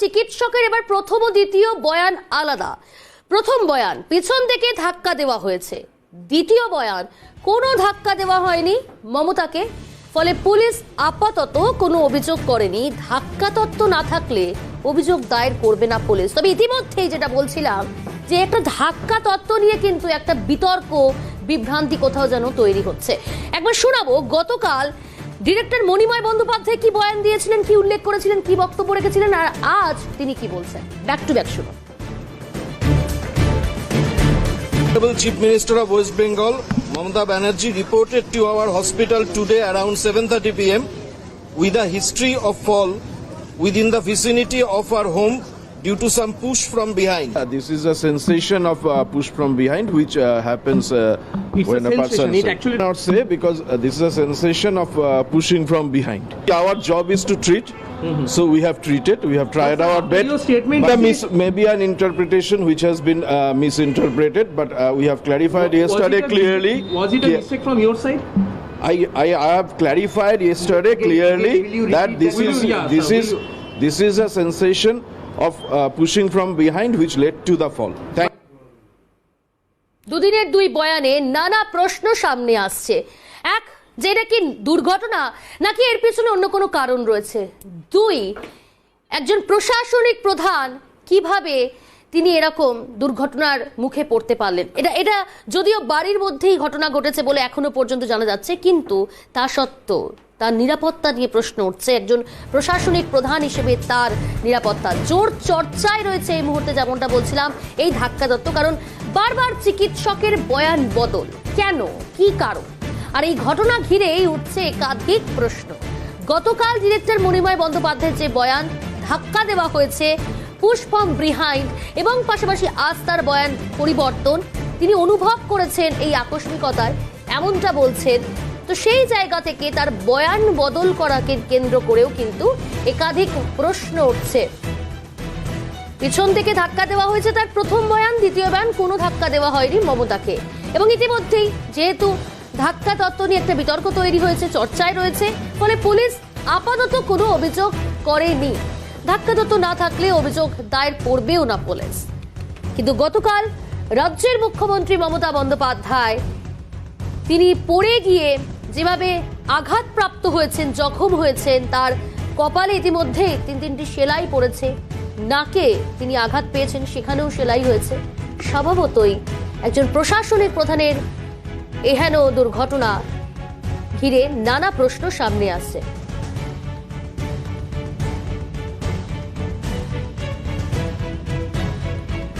চিকিৎসকের এবার প্রথম ও দ্বিতীয় বয়ান আলাদা। প্রথম বয়ান, পিছন থেকে ধাক্কা দেওয়া হয়েছে। দ্বিতীয় বয়ান, কোনো ধাক্কা দেওয়া হয়নি। মমতাকে, ফলে পুলিশ আপাতত কোনো অভিযোগ করেনি। ধাক্কা তত্ত্ব না থাকলে অভিযোগ দায়ের করবে না পুলিশ। তবে ইতিমধ্যেই যেটা বলছিলাম, যে একটা ধাক্কা তত্ত্ব নিয়ে কিন্তু একটা বিতর্ক, বিভ্রান্তি কোথাও যেন তৈরি হচ্ছে। একবার শোনাবো, গতকাল ডিরেক্টর মণিময় বন্দ্যোপাধ্যায় কি বয়ান দিয়েছিলেন, কি উল্লেখ করেছিলেন, কি বক্তব্য রেখেছিলেন, আর আজ তিনি কি বলছেন? ব্যাক টু ব্যাক শুনুন। Chief minister of West Bengal Mamata Banerjee reported to our hospital today around seven thirty P M with the history of fall within the vicinity of her home due to some push from behind. Uh, this is a sensation of uh, push from behind, which uh, happens uh, It's a when a, person. sensation. It actually- not say because uh, this is a sensation of uh, pushing from behind. Our job is to treat, so we have treated. We have tried But our best. your statement, But mis- maybe an interpretation which has been uh, misinterpreted, but uh, we have clarified yesterday was it a, clearly. Was it a Yeah. mistake from your side? I, I, I have clarified yesterday Okay, clearly okay, will you that this that? is you- yeah, this sir, is will this is a sensation of uh, pushing from behind which led to the fall. Thank দুদিনের দুই বয়ানে নানা প্রশ্ন সামনে আসছে। এক যে এটা কি দুর্ঘটনা নাকি এর পিছনে অন্য কোনো কারণ রয়েছে? দুই একজন প্রশাসনিক প্রধান কীভাবে তিনি এরকম দুর্ঘটনার মুখে পড়তে পারলেন? এটা এটা যদিও বাড়ির মধ্যেই ঘটনা ঘটেছে বলে এখনও পর্যন্ত জানা যাচ্ছে কিন্তু তা সত্ত্বেও তার নিরাপত্তা নিয়ে প্রশ্ন উঠছে। একজন প্রশাসনিক প্রধান হিসেবে তার নিরাপত্তা জোর চর্চায় রয়েছে এই মুহূর্তে যেমনটা বলছিলাম, এই ধাক্কা দত্ত। কারণ বারবার চিকিৎসকের বয়ান বদল। কেন? কি কারণ? আর এই ঘটনা ঘিরেই উঠছে একাধিক প্রশ্ন। গতকাল ডিরেক্টর মণিময় বন্দ্যোপাধ্যায়ের যে বয়ান, ধাক্কা দেওয়া হয়েছে, পুষ্পম বিহাইন্ড এবং পাশাপাশি আজ তার বয়ান পরিবর্তন। তিনি অনুভব করেছেন এই আকস্মিকতায়, এমনটা বলছেন তো সেই জায়গা থেকে তার বয়ান বদল করাকে কেন্দ্র করেও কিন্তু একাধিক প্রশ্ন উঠছে। পিছন থেকে ধাক্কা দেওয়া হয়েছে তার প্রথম বয়ান, দ্বিতীয় বয়ান, কোনো ধাক্কা দেওয়া হয়নি মমতাকে। এবং ইতিমধ্যেই যেহেতু ধাক্কা তত্ত্ব নিয়ে একটা বিতর্ক তৈরি হয়েছে, চর্চায় রয়েছে, ফলে পুলিশ আপাতত কোনো অভিযোগ করেনি। ধাক্কা তত্ত্ব না থাকলে অভিযোগ দায়ের করবেও না পুলিশ। কিন্তু গতকাল রাজ্যের মুখ্যমন্ত্রী মমতা বন্দ্যোপাধ্যায় তিনি পড়ে গিয়ে যেভাবে আঘাতপ্রাপ্ত হয়েছেন, জখম হয়েছেন, তার কপালে ইতিমধ্যে তিন তিনটি সেলাই পড়েছে, নাকে তিনি আঘাত পেয়েছেন, সেখানেও সেলাই হয়েছে। স্বভাবতই একজন প্রশাসনিক প্রধানের এহেন দুর্ঘটনা ঘিরে নানা প্রশ্ন সামনে আসছে।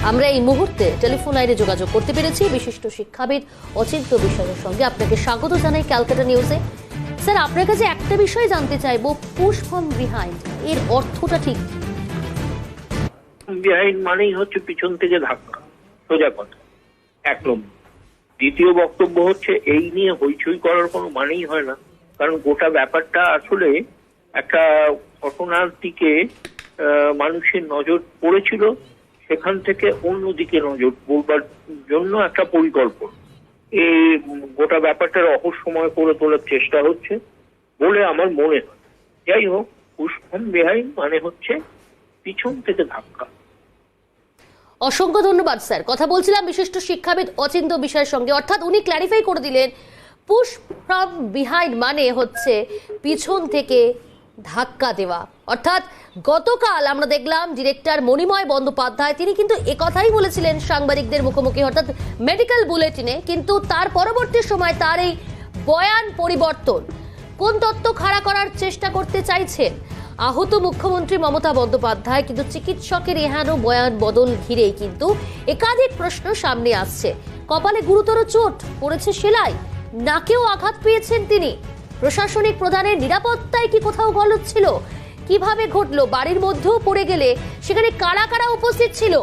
আমরা এই মুহূর্তে টেলিফোন লাইনে যোগাযোগ করতে পেরেছি। বিশিষ্ট শিক্ষাবিদ অচিন্ত বিষয়ের সঙ্গে আপনাকে স্বাগত জানাই ক্যালকাটা নিউজে। স্যার আপনার কাছে একটা বিষয় জানতে চাইব পুশ ফ্রম বিহাইন্ড এর অর্থটা ঠিক? বিহাইন্ড মানেই হচ্ছে পিছন থেকে ধাক্কা সোজা কথা এক দ্বিতীয় বক্তব্য হচ্ছে এই নিয়ে হইচই করার কোনো মানেই হয় না কারণ গোটা ব্যাপারটা আসলে একটা ঘটনার দিকে আহ, মানুষের নজর পড়েছিল। সেখান থেকে অন্যদিকে নজর পড়বার জন্য একটা পরিকল্পনা। এই গোটা ব্যাপারটা রহস্যময় করে তোলার চেষ্টা হচ্ছে বলে আমার মনে হয়। যাই হোক, পুষ্পম বেহাই মানে হচ্ছে পিছন থেকে ধাক্কা। অসংখ্য ধন্যবাদ, স্যার। কথা বলছিলাম বিশিষ্ট শিক্ষাবিদ অচিন্ত বিষয়ের সঙ্গে। অর্থাৎ উনি ক্ল্যারিফাই করে দিলেন পুশ ফ্রম বিহাইন্ড মানে হচ্ছে পিছন থেকে ধাক্কা দেওয়া। অর্থাৎ গতকাল আমরা দেখলাম ডিরেক্টর মণিময় বন্দ্যোপাধ্যায়, তিনি কিন্তু একথাই বলেছিলেন সাংবাদিকদের মুখোমুখি। অর্থাৎ মেডিকেল বুলেটিনে কিন্তু তার পরবর্তী সময় তার এই বয়ান পরিবর্তন। কোন তত্ত্ব খাড়া করার চেষ্টা করতে চাইছেন? আহত মুখ্যমন্ত্রী মমতা বন্দ্যোপাধ্যায়, কিন্তু চিকিৎসকের এহেন বয়ান বদল ঘিরেই কিন্তু একাধিক প্রশ্ন সামনে আসছে। কপালে গুরুতর চোট, পড়েছে সেলাই, নাকেও আঘাত পেয়েছেন তিনি। প্রশাসনিক প্রধানের নিরাপত্তায় কি কোথাও গলত ছিল? কীভাবে ঘটলো? বাড়ির মধ্যেও পড়ে গেলে সেখানে কারা কারা উপস্থিত ছিল?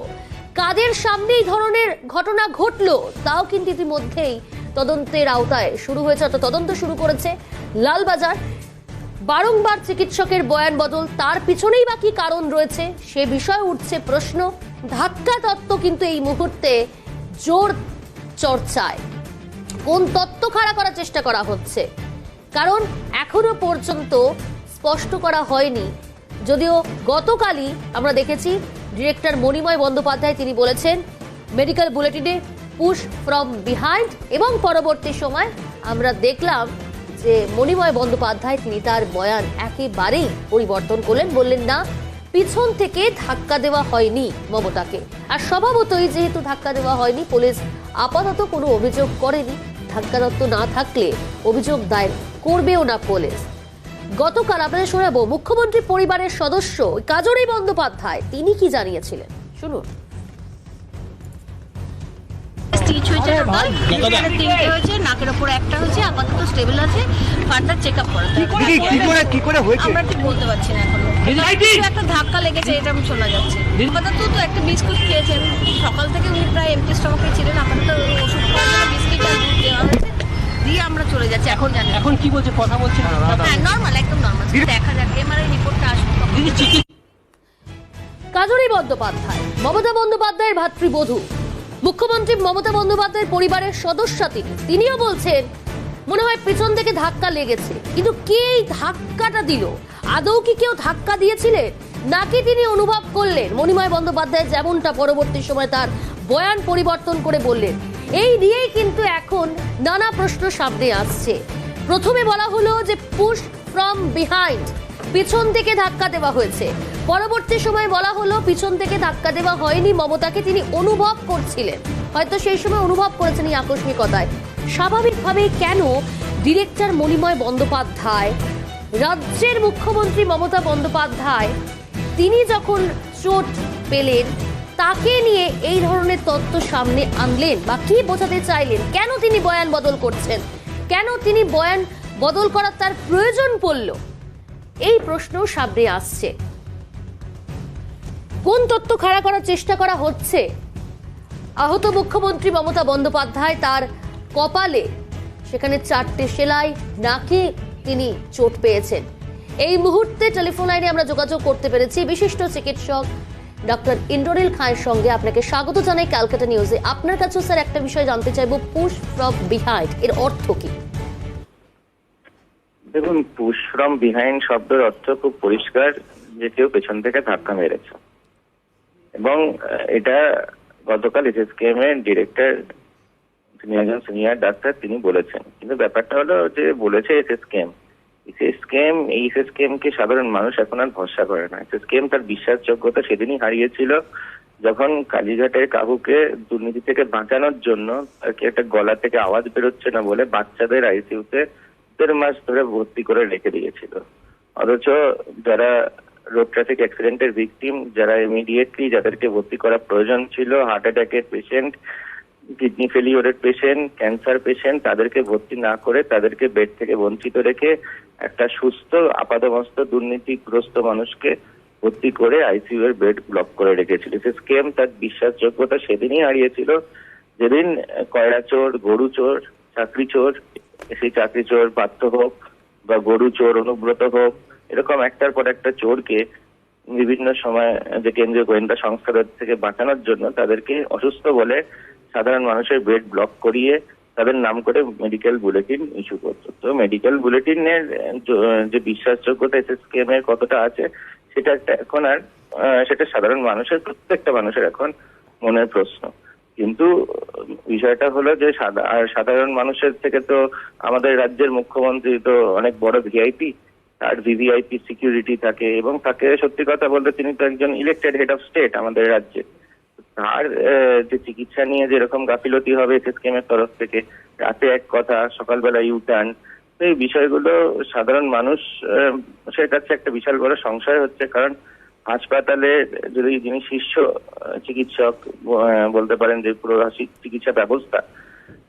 কাদের সামনে এই ধরনের ঘটনা ঘটলো? তাও কিন্তু ইতিমধ্যেই তদন্তের আওতায় শুরু হয়েছে, অর্থাৎ তদন্ত শুরু করেছে লালবাজার। বারংবার চিকিৎসকের বয়ান বদল, তার পিছনেই বা কি কারণ রয়েছে সে বিষয়ে উঠছে প্রশ্ন। ধাক্কা তত্ত্ব কিন্তু এই মুহূর্তে জোর চর্চায়। কোন তত্ত্ব খাড়া করার চেষ্টা করা হচ্ছে? কারণ এখনও পর্যন্ত স্পষ্ট করা হয়নি। যদিও গতকালই আমরা দেখেছি ডিরেক্টর মণিময় বন্দ্যোপাধ্যায় তিনি বলেছেন, মেডিকেল বুলেটিনে পুশ ফ্রম বিহাইন্ড এবং পরবর্তী সময় আমরা দেখলাম যে মণিময় বন্দ্যোপাধ্যায় তিনি তার বয়ান একেবারেই পরিবর্তন করলেন, বললেন, না, পিছন থেকে ধাক্কা দেওয়া হয়নি মমতাকে। আর স্বভাবতই যেহেতু ধাক্কা দেওয়া হয়নি, পুলিশ আপাতত কোনো অভিযোগ করেনি। ধাক্কা দত্ত না থাকলে অভিযোগ দায়ের করবেও না পুলিশ। গতকাল আপনাদের শোনাবো মুখ্যমন্ত্রী পরিবারের সদস্য কাজরি বন্দ্যোপাধ্যায় তিনি কি জানিয়েছিলেন? শুনুন। স্টিচ হয়েছে টোটাল তিনটে হয়েছে নাকের ওপরে একটা হয়েছে আপাতত স্টেবল আছে ফার্দার চেক আপ করা কি কি করে কি করে হয়েছে? আমরা ঠিক বলতে পারছি না এখনও। একটা ধাক্কা লেগেছে এটা আমি শোনা যাচ্ছে। আপাতত তো একটা বিস্কুট খেয়েছেন। সকাল থেকে উনি প্রায় এমটি স্টমাকে ছিলেন আপাতত ওষুধ বিস্কিট আর দুধ দেওয়া হয়েছে। দিয়ে আমরা চলে যাচ্ছি এখন জানি। এখন কি বলছে কথা বলছে? হ্যাঁ নর্মাল একদম নর্মাল দেখা যাক এমআরআই রিপোর্টটা আসবে তখন কাজরি বন্দ্যোপাধ্যায় মমতা বন্দ্যোপাধ্যায়ের ভাতৃবধূ। মুখ্যমন্ত্রী মমতা বন্দ্যোপাধ্যায়ের পরিবারের সদস্য তিনি। তিনিও বলছেন মনে হয় পেছন থেকে ধাক্কা লেগেছে। কিন্তু কে এই ধাক্কাটা দিল? আদৌ কি কেউ ধাক্কা দিয়েছিলেন নাকি তিনি অনুভব করলেন? মণিময় বন্দ্যোপাধ্যায় যেমনটা পরবর্তী সময় তার বয়ান পরিবর্তন করে বললেন এই নিয়েই কিন্তু এখন নানা প্রশ্ন সামনে আসছে। প্রথমে বলা হলো যে পুশ ফ্রম বিহাইন্ড, পিছন থেকে ধাক্কা দেওয়া হয়েছে। পরবর্তী সময় বলা হলো পিছন থেকে ধাক্কা দেওয়া হয়নি, মমতাকে তিনি অনুভব করছিলেন। হয়তো সেই সময় অনুভব করেছেন এই আকস্মিকতায়। স্বাভাবিকভাবে কেন ডিরেক্টর মণিময় বন্দ্যোপাধ্যায়, রাজ্যের মুখ্যমন্ত্রী মমতা বন্দ্যোপাধ্যায়, তিনি যখন চোট পেলেন তাকে নিয়ে এই ধরনের তত্ত্ব সামনে আনলেন বা কি বোঝাতে চাইলেন? কেন তিনি বয়ান বদল করছেন? কেন তিনি বয়ান বদল করার তার প্রয়োজন পড়ল? এই প্রশ্ন সামনে আসছে। কোন তথ্য খাড়া করার চেষ্টা করা হচ্ছে? আহত মুখ্যমন্ত্রী মমতা বন্দ্যোপাধ্যায় তার কপালে সেখানে চারটে সেলাই, নাকে তিনি চোট পেয়েছেন। এই মুহূর্তে টেলিফোন লাইনে আমরা যোগাযোগ করতে পেরেছি বিশিষ্ট চিকিৎসক ডক্টর ইন্দ্রনীল খাঁয়ের সঙ্গে আপনাকে স্বাগত জানাই ক্যালকাটা নিউজে। আপনার কাছেও স্যার একটা বিষয় জানতে চাইব, পুশ ফ্রম বিহাইন্ড, এর অর্থ কি? দেখুন, পুশ ফ্রম বিহাইন্ড শব্দের অর্থ খুব পরিষ্কার, যে কেউ পেছন থেকে ধাক্কা মেরেছে। এবং এটা গতকাল এসএসকেএম এর ডিরেক্টর, তিনি একজন সিনিয়র ডাক্তার, তিনি বলেছেন। কিন্তু ব্যাপারটা হলো যে বলেছে এসএসকেএম এসএসকেএম এই এসএসকেএম কে সাধারণ মানুষ এখন আর ভরসা করে না। এসএসকেএম তার বিশ্বাসযোগ্যতা সেদিনই হারিয়েছিল, যখন কালীঘাটের কাকুকে দুর্নীতি থেকে বাঁচানোর জন্য আর কি একটা গলা থেকে আওয়াজ বেরোচ্ছে না বলে বাচ্চাদের আইসিইউতে দেড় মাস ধরে ভর্তি করে রেখে দিয়েছিল। অথচ যারা রোড ট্রাফিক অ্যাক্সিডেন্টের ভিকটিম যারা ইমিডিয়েটলি যাদেরকে ভর্তি করা প্রয়োজন ছিল হার্ট অ্যাটাকের পেশেন্ট কিডনি ফেলিওরের পেশেন্ট ক্যান্সার পেশেন্ট তাদেরকে ভর্তি না করে তাদেরকে বেড থেকে বঞ্চিত রেখে একটা সুস্থ, আপাদমস্ত, দুর্নীতিগ্রস্ত মানুষকে ভর্তি করে আইসিইউ এর বেড ব্লক করে রেখেছিল। সে স্কেম তার বিশ্বাসযোগ্যতা সেদিনই হারিয়েছিল। যেদিন কয়রা চোর, গরু চোর, চাকরি চোর, সেই চাকরি চোর পার্থ হোক বা গরু চোর অনুব্রত হোক, এরকম একটার পর একটা চোরকে বিভিন্ন সময় যে কেন্দ্রীয় গোয়েন্দা সংস্থাদের থেকে বাঁচানোর জন্য তাদেরকে অসুস্থ বলে সাধারণ মানুষের বেড ব্লক করিয়ে তাদের নাম করে মেডিকেল বুলেটিন ইস্যু করতো। তো মেডিকেল বুলেটিনের যে বিশ্বাসযোগ্যতা এসএসকেএম এর কতটা আছে, সেটা একটা এখন আর সেটা সাধারণ মানুষের, প্রত্যেকটা মানুষের এখন মনের প্রশ্ন। কিন্তু বিষয়টা হলো যে সাধারণ মানুষের থেকে তো আমাদের রাজ্যের মুখ্যমন্ত্রী তো অনেক বড় ভিআইপি তার ভিভিআইপি সিকিউরিটি থাকে এবং তাকে সত্যি কথা বলতে তিনি তো একজন ইলেক্টেড হেড অফ স্টেট আমাদের রাজ্যে। তার যে চিকিৎসা নিয়ে যেরকম গাফিলতি হবে এসএসকেএম এর তরফ থেকে রাতে এক কথা সকালবেলা ইউ টার্ন এই বিষয়গুলো সাধারণ মানুষ আহ, সে কাছে একটা বিশাল বড় সংশয় হচ্ছে। কারণ হাসপাতালে যদি যিনি শীর্ষ চিকিৎসক বলতে পারেন যে পুরো চিকিৎসা ব্যবস্থা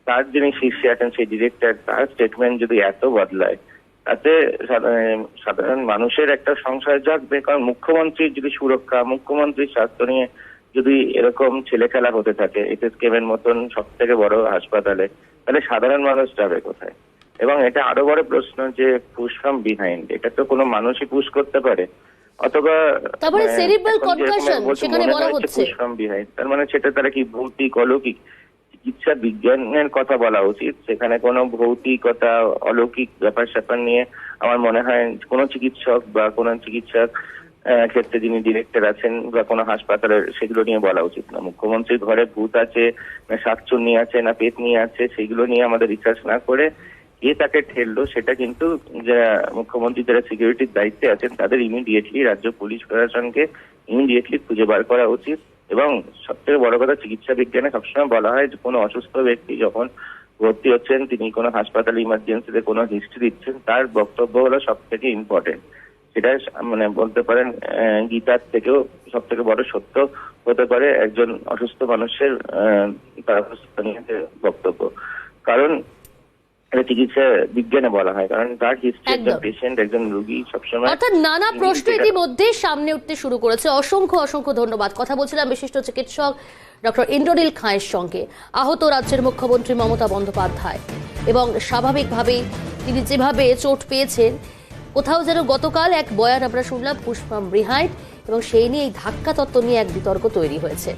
তার যিনি শীর্ষে আছেন সেই ডিরেক্টর তার স্টেটমেন্ট যদি এত বদলায় তাতে সাধারণ- সাধারণ মানুষের একটা সংশয় জাগবে। কারণ মুখ্যমন্ত্রীর যদি সুরক্ষা মুখ্যমন্ত্রীর স্বাস্থ্য নিয়ে যদি এরকম ছেলে খেলা হতে থাকে এসএসকেএম এর মতন সব থেকে বড় হাসপাতালে তাহলে সাধারণ মানুষ যাবে কোথায়? এবং এটা আরও বড় প্রশ্ন যে পুশ ফ্রম বিহাইন্ড এটা তো কোনো মানুষই পুশ করতে পারে। অথবা তারপরে যেরকম concussion, বলছে, সেখানে বলা হচ্ছে। তার মানে সেটা তারা কি ভৌতিক অলৌকিক? চিকিৎসা বিজ্ঞানের কথা বলা উচিত। সেখানে কোনো ভৌতিকতা অলৌকিক ব্যাপার স্যাপার নিয়ে আমার মনে হয় কোনো চিকিৎসক বা কোনো চিকিৎসক ক্ষেত্রে যিনি ডিরেক্টর আছেন বা কোনো হাসপাতালের, সেগুলো নিয়ে বলা উচিত না। মুখ্যমন্ত্রীর ঘরে ভূত আছে, না শাকচুন্নি আছে, না পেতনি আছে, সেগুলো নিয়ে আমাদের রিসার্চ না করে কে তাকে ঠেললো, সেটা কিন্তু যারা মুখ্যমন্ত্রী, যারা সিকিউরিটির দায়িত্বে আছেন, তাদের ইমিডিয়েটলি রাজ্য পুলিশ প্রশাসনকে ইমিডিয়েটলি খুঁজে বার করা উচিত। এবং সব থেকে বড় কথা, চিকিৎসা বিজ্ঞানে সবসময় বলা হয় যে, কোনো অসুস্থ ব্যক্তি যখন ভর্তি হচ্ছেন, তিনি কোনো হাসপাতাল ইমার্জেন্সিতে কোনো হিস্ট্রি দিচ্ছেন, তার বক্তব্য হলো সব থেকে ইম্পর্টেন্ট সেটা মানে বলতে পারেন গীতার থেকেও সব থেকে বড় সত্য হতে পারে একজন অসুস্থ মানুষের বক্তব্য। কারণ চিকিৎসা বিজ্ঞানে বলা হয় কারণ তার হিস্ট্রি একজন পেশেন্ট একজন রোগী সবসময় অর্থাৎ নানা প্রশ্ন ইতিমধ্যে সামনে উঠতে শুরু করেছে। অসংখ্য অসংখ্য ধন্যবাদ। কথা বলছিলাম বিশিষ্ট চিকিৎসক ডক্টর ইন্দ্রনীল খাঁয়ের সঙ্গে। আহত রাজ্যের মুখ্যমন্ত্রী মমতা বন্দ্যোপাধ্যায়। এবং স্বাভাবিকভাবেই তিনি যেভাবে চোট পেয়েছেন কোথাও যেন গতকাল এক বয়ান আমরা শুনলাম পুষ্পাম মৃহাইট এবং সেই নিয়ে এই ধাক্কা তত্ত্ব নিয়ে এক বিতর্ক তৈরি হয়েছে।